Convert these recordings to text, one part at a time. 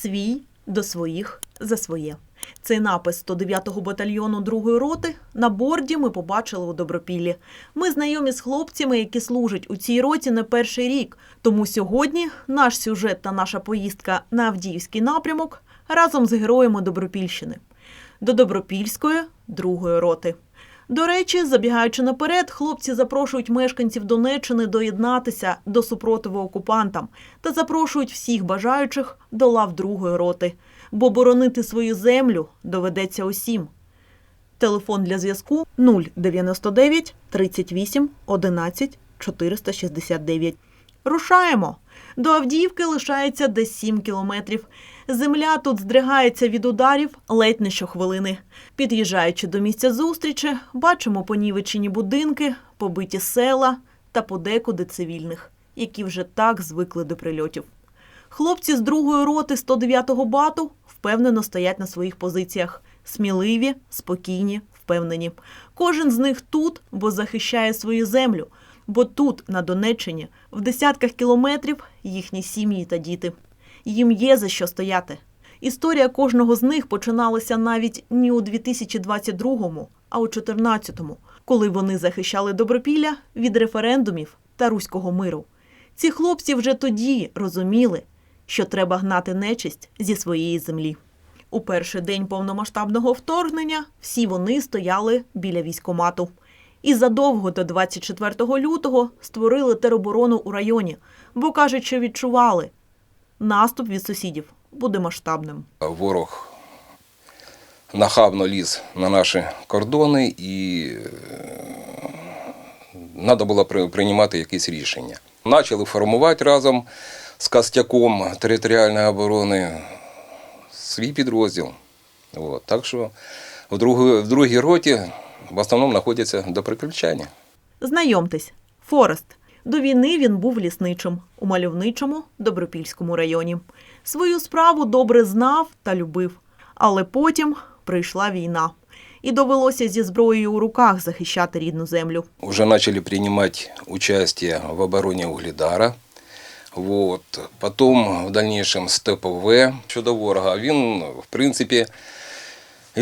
свій до своїх за своє. Цей напис 109-го батальйону 2-ї роти на борді ми побачили у Добропіллі. Ми знайомі з хлопцями, які служать у цій роті не перший рік. Тому сьогодні наш сюжет та наша поїздка на Авдіївський напрямок разом з героями Добропільщини до Добропільської 2-ї роти. До речі, забігаючи наперед, хлопці запрошують мешканців Донеччини доєднатися до супротиву окупантам та запрошують всіх бажаючих до лав другої роти, бо боронити свою землю доведеться усім. Телефон для зв'язку 099 38 11 469. Рушаємо. До Авдіївки лишається десь 7 кілометрів. Земля тут здригається від ударів ледь не щохвилини. Під'їжджаючи до місця зустрічі, бачимо понівечені будинки, побиті села та подекуди цивільних, які вже так звикли до прильотів. Хлопці з другої роти 109-го бату впевнено стоять на своїх позиціях. Сміливі, спокійні, впевнені. Кожен з них тут, бо захищає свою землю. Бо тут, на Донеччині, в десятках кілометрів їхні сім'ї та діти. Їм є за що стояти. Історія кожного з них починалася навіть не у 2022-му, а у 2014-му, коли вони захищали Добропілля від референдумів та руського миру. Ці хлопці вже тоді розуміли, що треба гнати нечисть зі своєї землі. У перший день повномасштабного вторгнення всі вони стояли біля військомату. І задовго до 24 лютого створили тероборону у районі, бо кажуть, що відчували, наступ від сусідів буде масштабним. Ворог нахабно ліз на наші кордони і треба було при- приймати якісь рішення. Почали формувати разом з Костяком територіальної оборони свій підрозділ. От. Так що в другій, в другій роті в основному знаходяться до приключення. Знайомтесь, Форест. До війни він був лісничим у мальовничому Добропільському районі. Свою справу добре знав та любив. Але потім прийшла війна, і довелося зі зброєю у руках захищати рідну землю. Уже начали принимать участие в обороне Угледара. Вот. Потом в дальнейшем з ТПВ щодо ворога. Він, в принципі,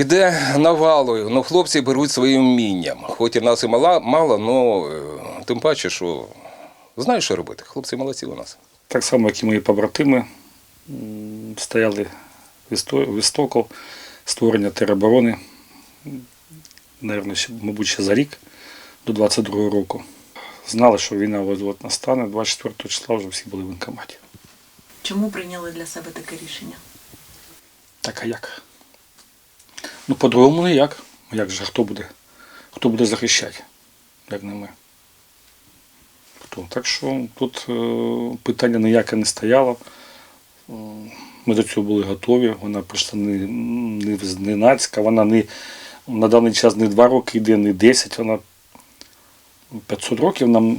йде навалою. Ну, хлопці беруть своїм вмінням. Хоч і нас і мало, мало але тим паче, що знають, що робити. Хлопці молодці у нас. Так само, як і мої побратими, стояли в істоку створення тероборони, мабуть, ще за рік до 22-го року. Знали, що війна от-от настане, 24 числа вже всі були в воєнкоматі. Чому прийняли для себе таке рішення? Так а як? Ну, по-другому ніяк. Як же, хто буде? Хто буде захищати, як не ми? Хто? Так що тут е, питання ніяке не стояло. Е, Ми до цього були готові. Вона прийшла не, не зненацька, вона не, на даний час не 2 роки йде, не 10, вона 500 років нам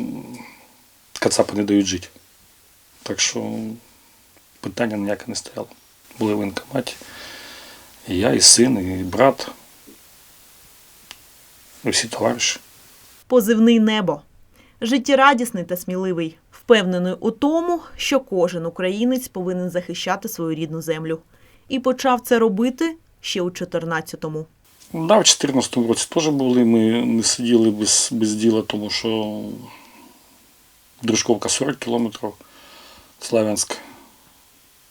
кацапи не дають жити. Так що питання ніяке не стояло. Були в воєнкоматі. І я, і син, і брат, і всі товариші. Позивний небо. Життєрадісний та сміливий, впевнений у тому, що кожен українець повинен захищати свою рідну землю. І почав це робити ще у 14-му. Да, в 2014 році теж були, ми не сиділи без, без діла, тому що Дружковка 40 кілометрів, Славянськ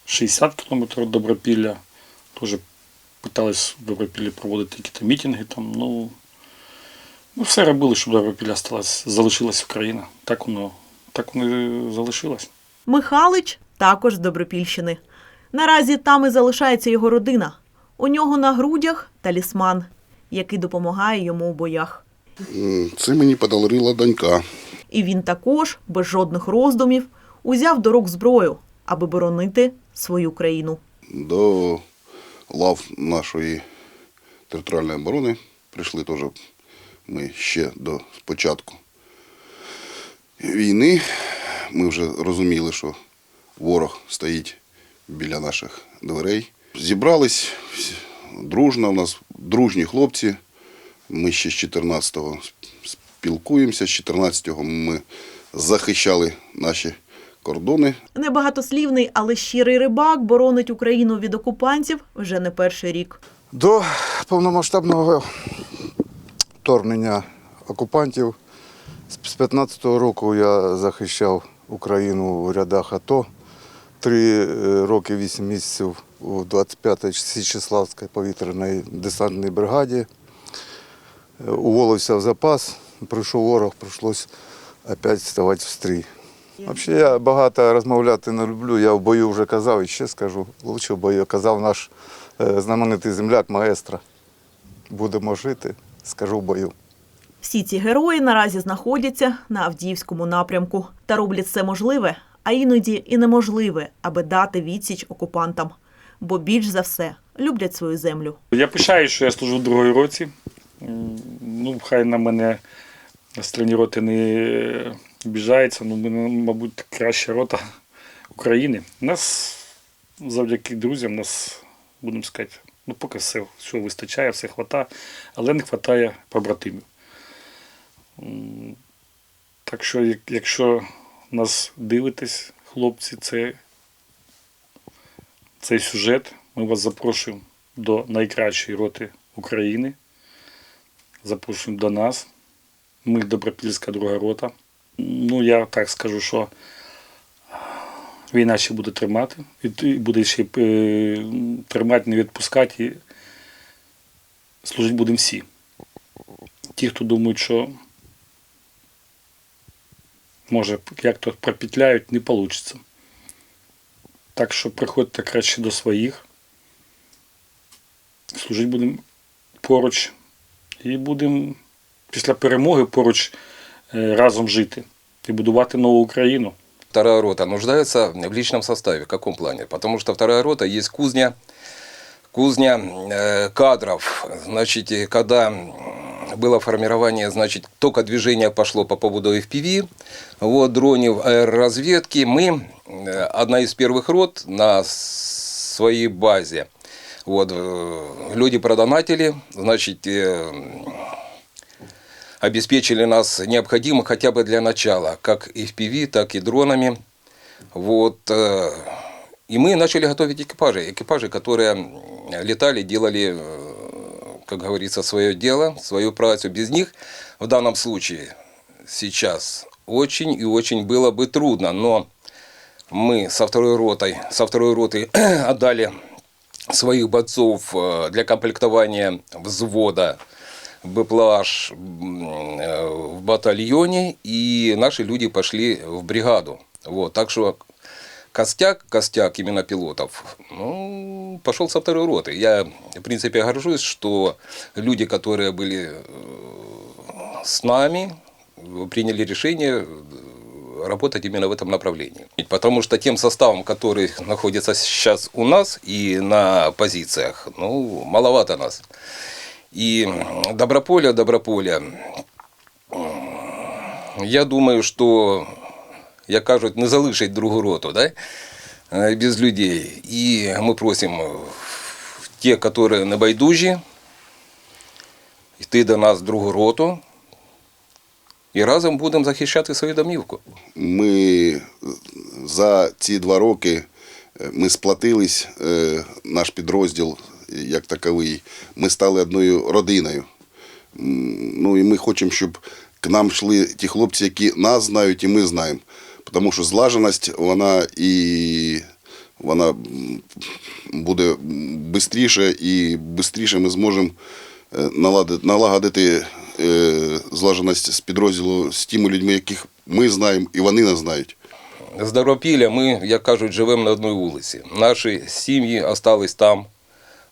60 кілометрів Добропілля. Теж питались в Добропіллі проводити якісь мітинги там. Ну, ми все робили, щоб Добропілля сталась, залишилась Україна. Так воно, так воно і залишилось. Михалич також з Добропільщини. Наразі там і залишається його родина. У нього на грудях талісман, який допомагає йому у боях. Це мені подарила донька. І він також, без жодних роздумів, узяв до рук зброю, аби боронити свою країну. До лав нашої територіальної оборони прийшли теж ми ще до початку війни. Ми вже розуміли, що ворог стоїть біля наших дверей. Зібрались дружно, у нас дружні хлопці. Ми ще з 14-го спілкуємося. З 14-го ми захищали наші кордони. Небагатослівний, але щирий рибак боронить Україну від окупантів вже не перший рік. До повномасштабного вторгнення окупантів з 15-го року я захищав Україну у рядах АТО. Три е, роки, вісім місяців у 25-й Січеславській повітряної десантній бригаді. Е, Уволився в запас, прийшов ворог, прийшлось опять вставати в стрій. Взагалі я багато розмовляти не люблю. Я в бою вже казав і ще скажу. Лучше в бою казав наш е, знаменитий земляк маестро. Будемо жити, скажу в бою. Всі ці герої наразі знаходяться на Авдіївському напрямку та роблять все можливе, а іноді і неможливе, аби дати відсіч окупантам. Бо більш за все люблять свою землю. Я пишаю, що я служу в другій році. Ну, хай на мене з роти не обіжається, ну, ми, мабуть, краща рота України. Нас завдяки друзям, нас, будемо сказати, ну, поки все, все вистачає, все хватає, але не вистачає побратимів. Так що, якщо нас дивитесь, хлопці, це цей сюжет. Ми вас запрошуємо до найкращої роти України. Запрошуємо до нас. Ми Добропільська друга рота. Ну, я так скажу, що війна ще буде тримати. І буде ще е, тримати, не відпускати. І служити будемо всі. Ті, хто думають, що може як то пропетляють, не вийде. Так що приходьте краще до своїх. Служити будемо поруч. І будемо після перемоги поруч е, разом жити і будувати нову Україну. Вторая рота нуждается в личном составе. В каком плане? Потому что вторая рота есть кузня, кузня э, кадров. Значит, и когда м, было формирование, значит, только движение пошло по поводу FPV, вот, дронев аэроразведки, мы, э, одна из первых рот на с- своей базе, вот, э, люди продонатили, значит, э, обеспечили нас необходимо хотя бы для начала, как FPV, так и дронами. Вот. э, И мы начали готовить экипажи. Экипажи, которые летали, делали, э, как говорится, свое дело, свою працу. Без них в данном случае сейчас очень и очень было бы трудно. Но мы со второй ротой, со второй роты отдали своих бойцов э, для комплектования взвода БПЛАЖ м, э, в батальоне, и наши люди пошли в бригаду. Вот, так что костяк, костяк именно пилотов, ну, пошел со второй роты. Я, в принципе, горжусь, что люди, которые были э, с нами, приняли решение э, работать именно в этом направлении. Потому что тем составом, который находится сейчас у нас и на позициях, ну, маловато нас. И Доброполя, Доброполя, я думаю, що, як кажуть, не залишить другу роту да? е, без людей. І ми просимо ті, які не байдужі, йти до нас в другу роту. І разом будемо захищати свою домівку. Ми за ці два роки е, ми сплатились, е, наш підрозділ як таковий. Ми стали одною родиною. Ну і ми хочемо, щоб к нам йшли ті хлопці, які нас знають і ми знаємо. Тому що злаженість, вона і вона буде швидше і швидше ми зможемо е, налагодити е, злаженість з підрозділу з тими людьми, яких ми знаємо і вони нас знають. З Добропілля ми, як кажуть, живемо на одній вулиці. Наші сім'ї остались там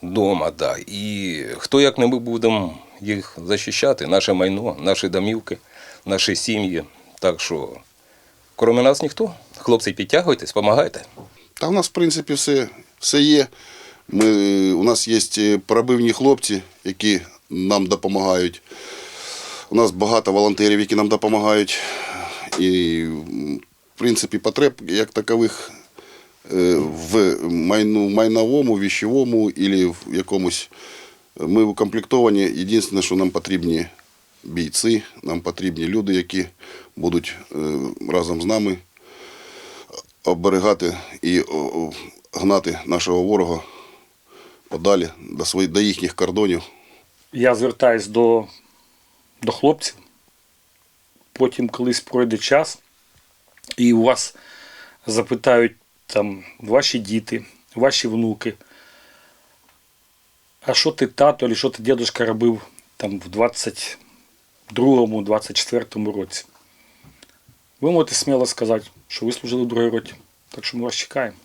вдома. Да. І хто як не ми будемо їх захищати, наше майно, наші домівки, наші сім'ї. Так що, крім нас ніхто. Хлопці, підтягуйтесь, допомагайте. Та в нас, в принципі, все, все є. Ми, у нас є пробивні хлопці, які нам допомагають. У нас багато волонтерів, які нам допомагають. І, в принципі, потреб як такових е, в майну, майновому, віщовому і в якомусь. Ми укомплектовані. Єдине, що нам потрібні бійці, нам потрібні люди, які будуть е, разом з нами оберігати і гнати нашого ворога подалі до, своїх, до їхніх кордонів. Я звертаюсь до, до хлопців. Потім колись пройде час, і у вас запитають там ваші діти, ваші внуки. А що ти тато, або що ти дідусь робив там в 22-му, 24-му році? Ви можете сміло сказати, що ви служили в другій роті. Так що ми вас чекаємо.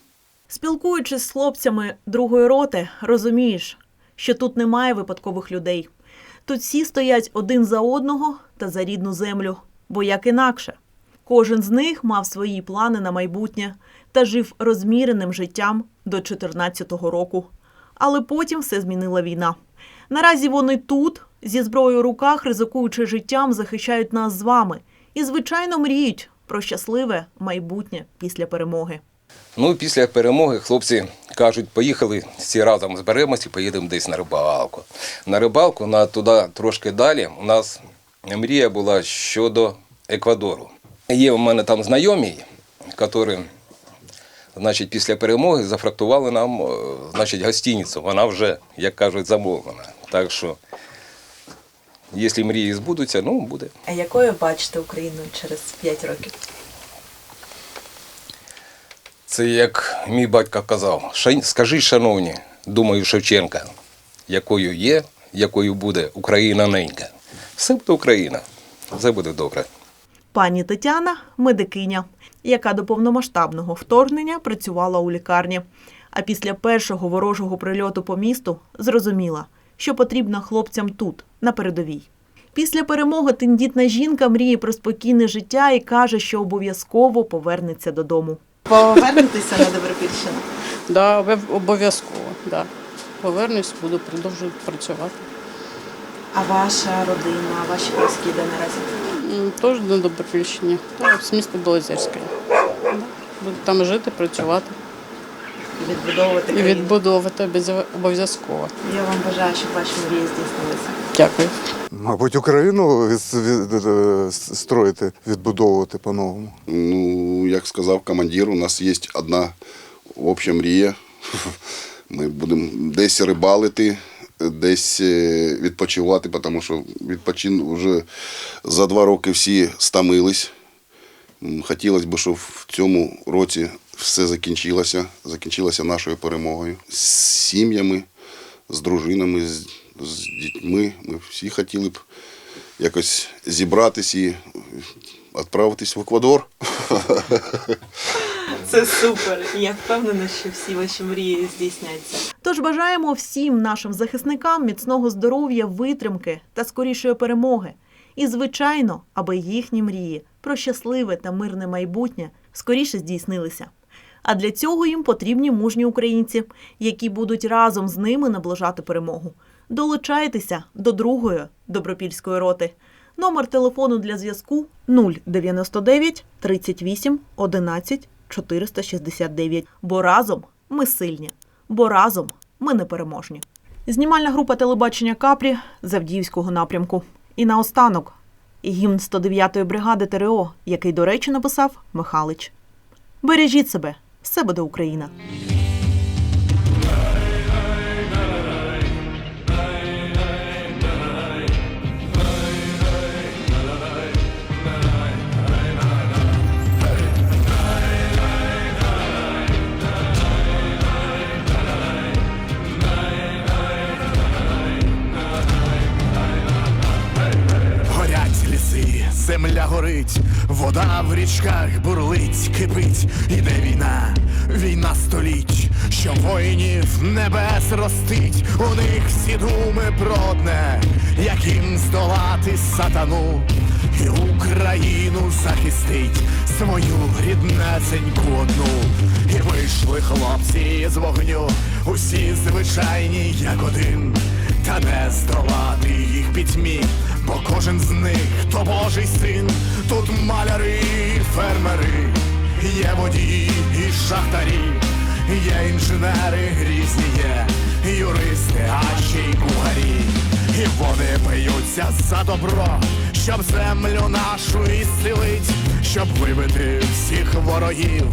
Спілкуючись з хлопцями другої роти, розумієш, що тут немає випадкових людей. Тут всі стоять один за одного та за рідну землю, бо як інакше. Кожен з них мав свої плани на майбутнє та жив розміреним життям до 14-го року. Але потім все змінила війна. Наразі вони тут, зі зброєю в руках, ризикуючи життям, захищають нас з вами і, звичайно, мріють про щасливе майбутнє після перемоги. Ну, після перемоги хлопці кажуть, поїхали всі разом зберемося і поїдемо десь на рибалку. На рибалку, на туди трошки далі, у нас мрія була щодо Еквадору. Є у мене там знайомі, які значить, після перемоги зафрактували нам е, значить, гостиницю. Вона вже, як кажуть, замовлена. Так що, якщо мрії збудуться, ну буде. А якою бачите Україну через 5 років? Це як мій батько казав, «Ша- скажи, шановні, думаю, Шевченка, якою є, якою буде Україна ненька. Все буде Україна, все буде добре. Пані Тетяна медикиня, яка до повномасштабного вторгнення працювала у лікарні. А після першого ворожого прильоту по місту зрозуміла, що потрібно хлопцям тут, на передовій. Після перемоги тендітна жінка мріє про спокійне життя і каже, що обов'язково повернеться додому. Повернетеся на Добропільщину? Да, обов'язково, да. Повернусь, буду продовжувати працювати. А ваша родина, ваші близькі де наразі? Теж на Добропільщині, з міста Білозерське. Буду там жити, працювати Відбудовувати і відбудовувати обов'язково- обов'язково. Я вам бажаю, щоб ваші мрії здійснилися. Дякую. Мабуть, Україну від, від, строїти, відбудовувати по-новому. Ну, як сказав командир, у нас є одна обща мрія. Ми будемо десь рибалити, десь е, відпочивати, тому що відпочин вже за два роки всі стомились. М, Хотілося б, щоб в цьому році все закінчилося, закінчилося нашою перемогою. З сім'ями, з дружинами, з, з дітьми. Ми всі хотіли б якось зібратись і відправитись в Еквадор. Це супер. Я впевнена, що всі ваші мрії здійсняться. Тож бажаємо всім нашим захисникам міцного здоров'я, витримки та скорішої перемоги. І, звичайно, аби їхні мрії про щасливе та мирне майбутнє скоріше здійснилися. А для цього їм потрібні мужні українці, які будуть разом з ними наближати перемогу. Долучайтеся до другої добропільської роти. Номер телефону для зв'язку 099 38 11 469. Бо разом ми сильні, бо разом ми непереможні. Знімальна група телебачення Капрі Завдіївського напрямку. І наостанок гімн 109-ї бригади ТРО, який, до речі, написав Михалич. Бережіть себе, все буде Україна. Горить, вода в річках бурлить, кипить, іде війна, війна століть, що воїнів небес ростить, у них всі думи про одне, як їм здолати сатану, і Україну захистить свою ріднесеньку одну. І вийшли хлопці з вогню, усі звичайні, як один, та не здолати їх пітьмі, бо кожен з них то Божий син, тут маляри, фермери, є водії і шахтарі, є інженери грізні, є юристи, а ще й кухарі. І вони б'ються за добро, щоб землю нашу ісцілить, щоб вибити всіх ворогів,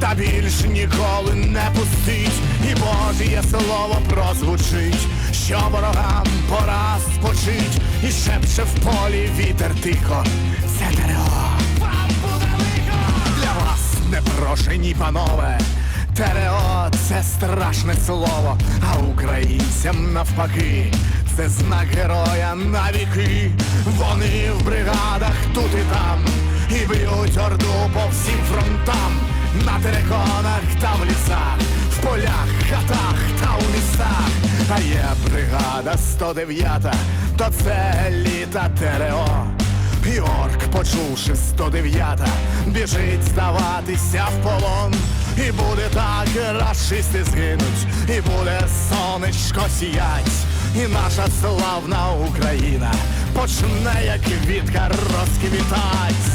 та більш ніколи не пустить, і Божє слово прозвучить, що ворогам пора спочить, і шепче в полі вітер тихо. Це ТРО. Для вас непрошені панове. ТРО це страшне слово, а українцям навпаки. Це знак героя на віки. Вони в бригадах тут і там, і б'ють орду по всім фронтам, на териконах та в лісах, в полях, хатах та у містах. А є бригада 109, то це еліта ТРО. І почувши 109, біжить здаватися в полон. І буде так, рашисти згинуть, і буде сонечко сіять, і наша славна Україна почне, як квітка розквітать.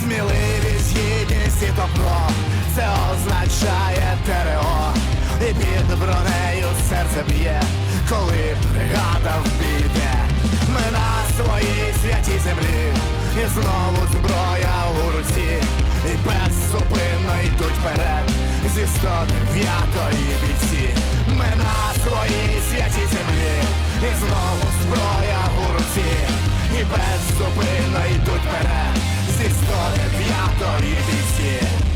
Сміливість, гідність і добро, це означає ТРО. І під бронею серце б'є, коли бригада вбіде. Ми на своїй святій землі, і знову зброя у руці, і беззупинно йдуть вперед. Зі 109-ї бійці. Ми на своїй святій землі, і знову зброя у руці, і беззупинно йдуть вперед зі 109-ї бійці.